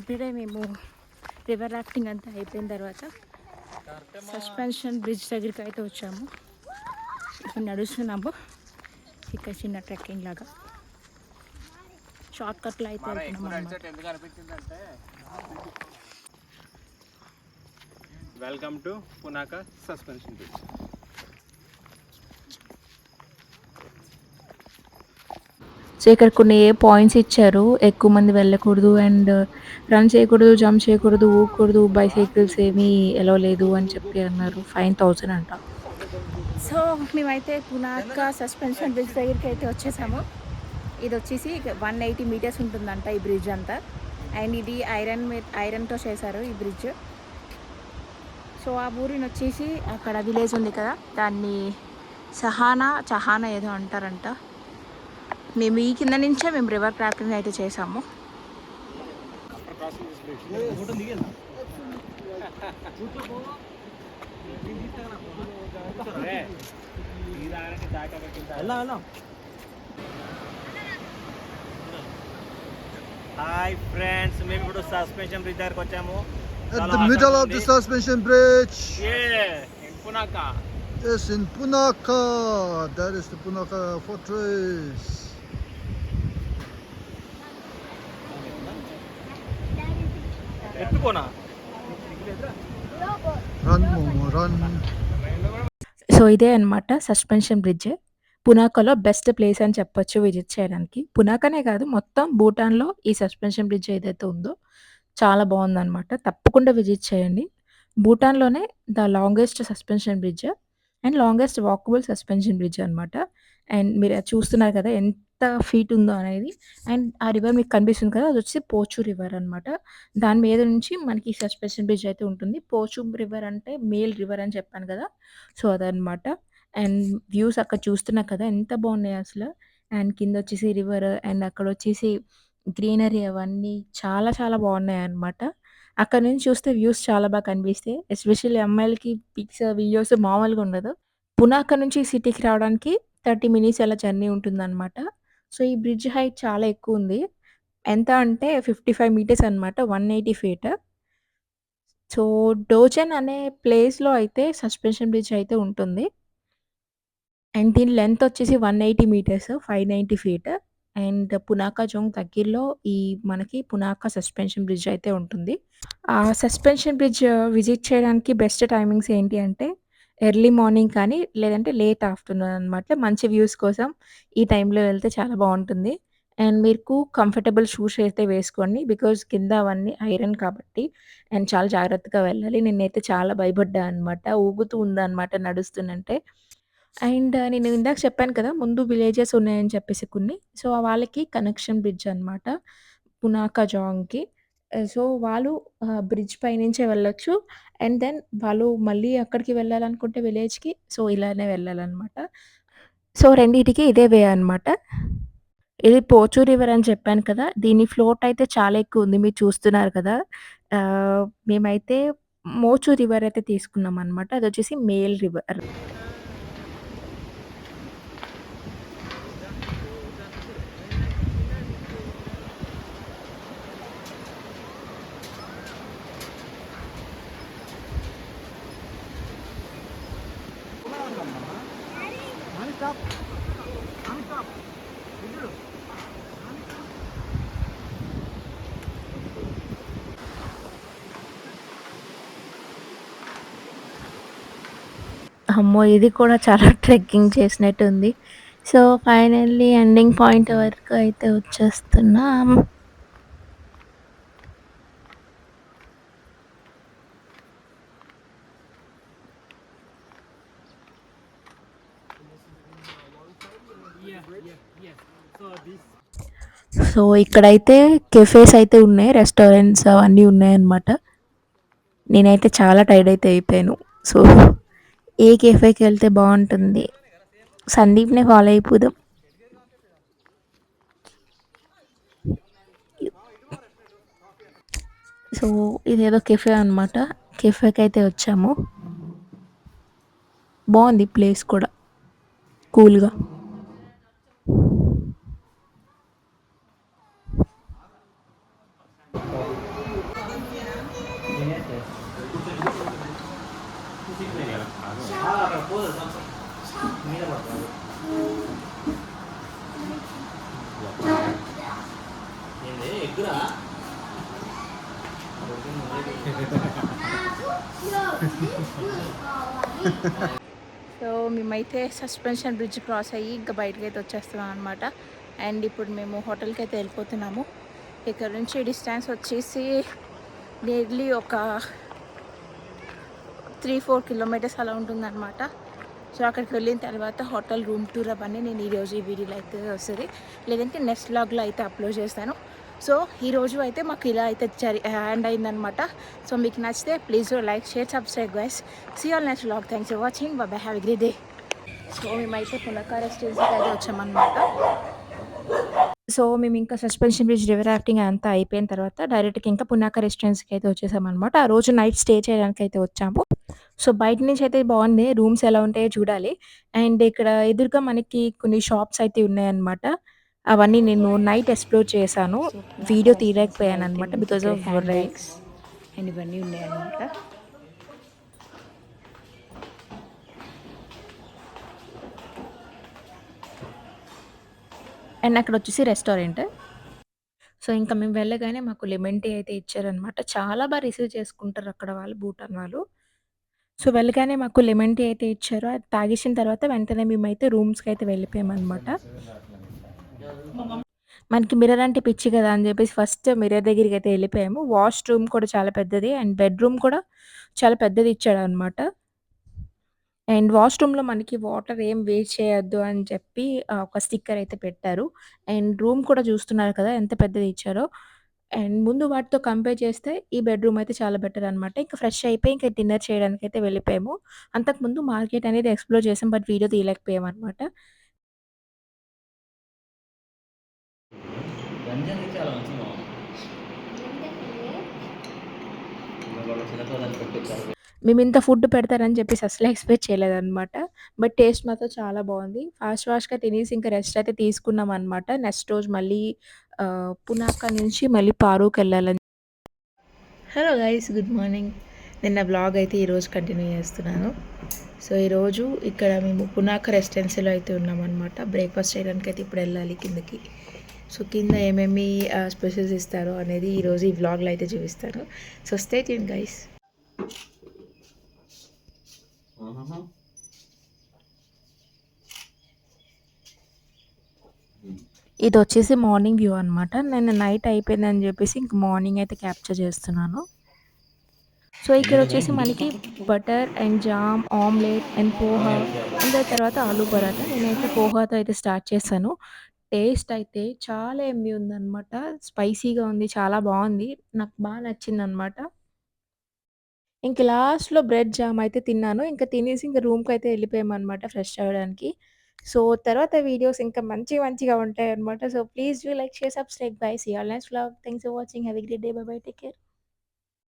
ఇప్పుడే మేము river rafting అంతా అయిపోయిన తర్వాత సస్పెన్షన్ బ్రిడ్జ్ దగ్గరికి అయితే వచ్చాము. ఇప్పుడు నడుస్తున్నాము. ఇక్కడ చిన్న ట్రెక్కింగ్ లాగా. షార్ట్ కట్లో అయితే welcome to Punakha suspension bridge so ఇక్కడ కొన్ని ఏ పాయింట్స్ ఇచ్చారు? ఎక్కువ మంది వెళ్ళకూడదు అండ్ రన్ uh, చేయకూడదు జంప్ చేయకూడదు ఊకూడదు బైసైకిల్స్ ఏమీ ఎలా లేదు అని చెప్పి అన్నారు. ఫైవ్ థౌసండ్ అంట. సో మేమైతే పునాక సస్పెన్షన్ బ్రిడ్జ్ దగ్గరికి అయితే వచ్చేసాము. ఇది వచ్చేసి వన్ ఎయిటీ మీటర్స్ ఉంటుందంట ఈ బ్రిడ్జ్ అంతా. అండ్ ఇది ఐరన్ ఐరన్తో చేశారు ఈ బ్రిడ్జ్ సో ఆ ఊరిని వచ్చేసి అక్కడ విలేజ్ ఉంది కదా దాన్ని సహానా చహానా ఏదో అంటారంట. మేము ఈ కింద నుంచే మేము రివర్ ట్రాఫింగ్ అయితే చేసాము హాయ్ ఫ్రెండ్స్ మేము ఇప్పుడు సస్పెన్షన్ బ్రిడ్జ్ వచ్చాము. Middle of the suspension bridge ఇంపునాక ఎత్తుకోనా. సో ఇదే అన్నమాట సస్పెన్షన్ బ్రిడ్జ్. పునాకలో బెస్ట్ ప్లేస్ అని చెప్పొచ్చు విజిట్ చేయడానికి. పునాకనే కాదు మొత్తం భూటాన్లో ఈ సస్పెన్షన్ బ్రిడ్జ్ ఏదైతే ఉందో చాలా బాగుందన్నమాట. తప్పకుండా విజిట్ చేయండి. భూటాన్లోనే the longest suspension bridge and longest walkable suspension bridge అన్నమాట. అండ్ మీరు అది చూస్తున్నారు కదా ఎంత ఫీట్ ఉందో అనేది. అండ్ ఆ రివర్ మీకు కనిపిస్తుంది కదా అది వచ్చి పోచు రివర్ అనమాట దాని మీద నుంచి మనకి సస్పెన్షన్ బ్రిడ్జ్ అయితే ఉంటుంది. పోచు రివర్ అంటే మేల్ రివర్ అని చెప్పాను కదా. సో అదనమాట అండ్ వ్యూస్ అక్కడ చూస్తున్నా కదా ఎంత బాగున్నాయి అసలు. అండ్ కింద వచ్చేసి రివర్ అండ్ అక్కడ వచ్చేసి గ్రీనరీ అవన్నీ చాలా చాలా బాగున్నాయి అన్నమాట. అక్కడ నుంచి చూస్తే వ్యూస్ చాలా బాగా కనిపిస్తాయి. ఎస్పెషల్లీ అమ్మాయిలకి పిక్స్ వీడియోస్ మామూలుగా ఉండదు. పునాక నుంచి సిటీకి రావడానికి థర్టీ మినిట్స్ అలా జర్నీ ఉంటుందన్నమాట. సో ఈ బ్రిడ్జ్ హైట్ చాలా ఎక్కువ ఉంది ఎంత అంటే ఫిఫ్టీ ఫైవ్ మీటర్స్ అనమాట వన్ ఎయిటీ ఫీట్. సో డోజన్ అనే ప్లేస్లో అయితే సస్పెన్షన్ బ్రిడ్జ్ అయితే ఉంటుంది. అండ్ దీని లెంత్ వచ్చేసి one eighty metres five ninety feet. And Punakha Dzong దగ్గరలో ఈ మనకి పునాకా సస్పెన్షన్ బ్రిడ్జ్ అయితే ఉంటుంది. ఆ సస్పెన్షన్ బ్రిడ్జ్ విజిట్ చేయడానికి బెస్ట్ టైమింగ్స్ ఏంటి అంటే ఎర్లీ మార్నింగ్ కానీ లేదంటే లేట్ ఆఫ్టర్నూన్ అనమాట మంచి వ్యూస్ కోసం ఈ టైంలో వెళ్తే చాలా బాగుంటుంది. అండ్ మీకు కంఫర్టబుల్ షూస్ అయితే వేసుకోండి. బికాజ్ కింద అవన్నీ ఐరన్ కాబట్టి అండ్ చాలా జాగ్రత్తగా వెళ్ళాలి. నేనైతే చాలా భయపడ్డా అనమాట ఊగుతూ ఉందన్నమాట నడుస్తుందంటే అండ్ నేను ఇందాక చెప్పాను కదా ముందు విలేజెస్ ఉన్నాయని చెప్పేసి కొన్ని. సో వాళ్ళకి కనెక్షన్ బ్రిడ్జ్ అనమాట పునాకా జాంగ్కి సో వాళ్ళు బ్రిడ్జ్ పైనుంచే వెళ్ళొచ్చు. అండ్ దెన్ వాళ్ళు మళ్ళీ అక్కడికి వెళ్ళాలనుకుంటే విలేజ్కి సో ఇలానే వెళ్ళాలన్నమాట. సో రెండింటికి ఇదే వే అనమాట ఇది పోచు రివర్ అని చెప్పాను కదా దీని ఫ్లోట్ అయితే చాలా ఎక్కువ ఉంది మీరు చూస్తున్నారు కదా. ఆ, మేమైతే మోచు రివర్ అయితే తీసుకున్నాం అనమాట అది వచ్చేసి మేల్ అమ్మో ఇది కూడా చాలా ట్రెక్కింగ్ చేసినట్టు ఉంది సో ఫైనల్లీ ఎండింగ్ పాయింట్ వరకు అయితే వచ్చేస్తున్నాం. సో ఇక్కడైతే కెఫేస్ అయితే ఉన్నాయి రెస్టారెంట్స్ అవన్నీ ఉన్నాయన్నమాట. నేనైతే చాలా టైర్డ్ అయితే అయిపోయాను. సో ఏ కెఫేకి వెళ్తే బాగుంటుంది? సందీప్నే ఫాలో అయిపోదాం. సో ఇదేదో కెఫే అనమాట కెఫేకి అయితే వచ్చాము. బాగుంది ప్లేస్ కూడా. కూల్గా దగ్గర. సో మేమైతే సస్పెన్షన్ బ్రిడ్జ్ క్రాస్ అయ్యి ఇంకా బయటకి అయితే వచ్చేస్తున్నాం అనమాట అండ్ ఇప్పుడు మేము హోటల్కి అయితే వెళ్ళిపోతున్నాము. ఇక్కడ నుంచి డిస్టెన్స్ వచ్చేసి నియర్లీ ఒక త్రీ ఫోర్ కిలోమీటర్స్ అలా ఉంటుందన్నమాట. సో అక్కడికి వెళ్ళిన తర్వాత హోటల్ రూమ్ టూర్ అవన్నీ నేను ఈరోజు ఈ వీడియోలో అయితే వస్తుంది. లేదంటే నెక్స్ట్ లాగ్లో అయితే అప్లోడ్ చేస్తాను. సో ఈరోజు అయితే మాకు ఇలా అయితే జరి హ్యాండ్ అయిందనమాట సో మీకు నచ్చితే please like share subscribe guys see all next log thanks for watching బాబాయ్ హ్యావ్ గ్రీ డే సో మేమైతే పులకార స్టేజ్కి అయితే వచ్చామన్నమాట. సో మేము ఇంకా సస్పెన్షన్ బ్రిడ్జ్ రివర్ రాఫ్టింగ్ అంతా అయిపోయిన తర్వాత డైరెక్ట్గా ఇంకా పునాక రెస్టారెంట్స్కి అయితే వచ్చేసామన్నమాట. ఆ రోజు నైట్ స్టే చేయడానికి అయితే వచ్చాము. సో బయట నుంచి అయితే బాగుంది. రూమ్స్ ఎలా ఉంటాయో చూడాలి. అండ్ ఇక్కడ ఎదురుగా మనకి కొన్ని షాప్స్ అయితే ఉన్నాయన్నమాట. అవన్నీ నేను నైట్ ఎక్స్ప్లోర్ చేశాను. వీడియో తీయలేకపోయాను అనమాట బికాస్ ఆఫ్ రైక్స్ అండ్ ఇవన్నీ ఉన్నాయన్నమాట. అండ్ అక్కడ వచ్చేసి రెస్టారెంట్ సో ఇంకా మేము వెళ్ళగానే మాకు లెమన్ టీ అయితే ఇచ్చారనమాట చాలా బాగా రిసీవ్ చేసుకుంటారు అక్కడ వాళ్ళు భూటాన్ వాళ్ళు. సో వెళ్ళగానే మాకు లెమన్ టీ అయితే ఇచ్చారు. అది తాగేసిన తర్వాత వెంటనే మేమైతే రూమ్స్కి అయితే వెళ్ళిపోయామన్నమాట. మనకి మిర్రర్ అంటే పిచ్చి కదా అని చెప్పేసి ఫస్ట్ మిర్రర్ దగ్గరికి అయితే వెళ్ళిపోయాము. వాష్ రూమ్ కూడా చాలా పెద్దది అండ్ బెడ్రూమ్ కూడా చాలా పెద్దది ఇచ్చాడు అనమాట అండ్ వాష్రూమ్లో మనకి వాటర్ ఏం వేస్ట్ చేయొద్దు అని చెప్పి ఒక స్టిక్కర్ అయితే పెట్టారు. అండ్ రూమ్ కూడా చూస్తున్నారు కదా ఎంత పెద్దది ఇచ్చారో. అండ్ ముందు వాటితో కంపేర్ చేస్తే ఈ బెడ్రూమ్ అయితే చాలా బెటర్ అనమాట ఇంకా ఫ్రెష్ అయిపోయి ఇంకా డిన్నర్ చేయడానికి అయితే వెళ్ళిపోయాము అంతకుముందు మార్కెట్ అనేది ఎక్స్ప్లోర్ చేసాం బట్ వీడియో తీయలేకపోయాం అనమాట రంజన్ చాలా మంచిగా మేము ఇంత ఫుడ్ పెడతారని చెప్పేసి అసలు ఎక్స్పెక్ట్ చేయలేదన్నమాట. బట్ టేస్ట్ మాత్రం చాలా బాగుంది. ఫాస్ట్ ఫాస్ట్గా తినేసి ఇంకా రెస్ట్ అయితే తీసుకున్నాం అనమాట నెక్స్ట్ రోజు మళ్ళీ పునాక నుంచి మళ్ళీ పారుకి వెళ్ళాలని. హలో గైస్ గుడ్ మార్నింగ్ నిన్న బ్లాగ్ అయితే ఈరోజు కంటిన్యూ చేస్తున్నాను. సో ఈరోజు ఇక్కడ మేము పునాక రెసిడెన్సీలో అయితే ఉన్నామన్నమాట. బ్రేక్ఫాస్ట్ చేయడానికి అయితే ఇప్పుడు వెళ్ళాలి కిందకి. సో కింద ఏమేమి స్పెషల్స్ ఇస్తారో అనేది ఈరోజు ఈ వ్లాగ్లో అయితే చూపిస్తాను. సో స్టే ట్యూన్ గైస్ ఇది వచ్చేసి మార్నింగ్ వ్యూ అనమాట నేను నైట్ అయిపోయిందని చెప్పేసి ఇంక మార్నింగ్ అయితే క్యాప్చర్ చేస్తున్నాను. సో ఇక్కడ వచ్చేసి మనకి butter and jam omelette and poha and దాని తర్వాత ఆలూ పరాటా. నేనైతే పోహాతో అయితే స్టార్ట్ చేశాను టేస్ట్ అయితే చాలా ఎమ్మి ఉందన్నమాట స్పైసీగా ఉంది చాలా బాగుంది నాకు బాగా నచ్చింది అనమాట ఇంక లాస్ట్‌లో బ్రెడ్ జామ్ అయితే తిన్నాను. ఇంక తినేసి ఇంక రూమ్‌కయితే వెళ్ళిపోయామనమాట ఫ్రెష్ అవ్వడానికి. సో, తర్వాత వీడియోస్ ఇంకా మంచి మంచిగా ఉంటాయన్నమాట. So, please do like, share, subscribe. Bye. See all next vlog. Thanks for watching. Have a great day. Bye bye. Take care.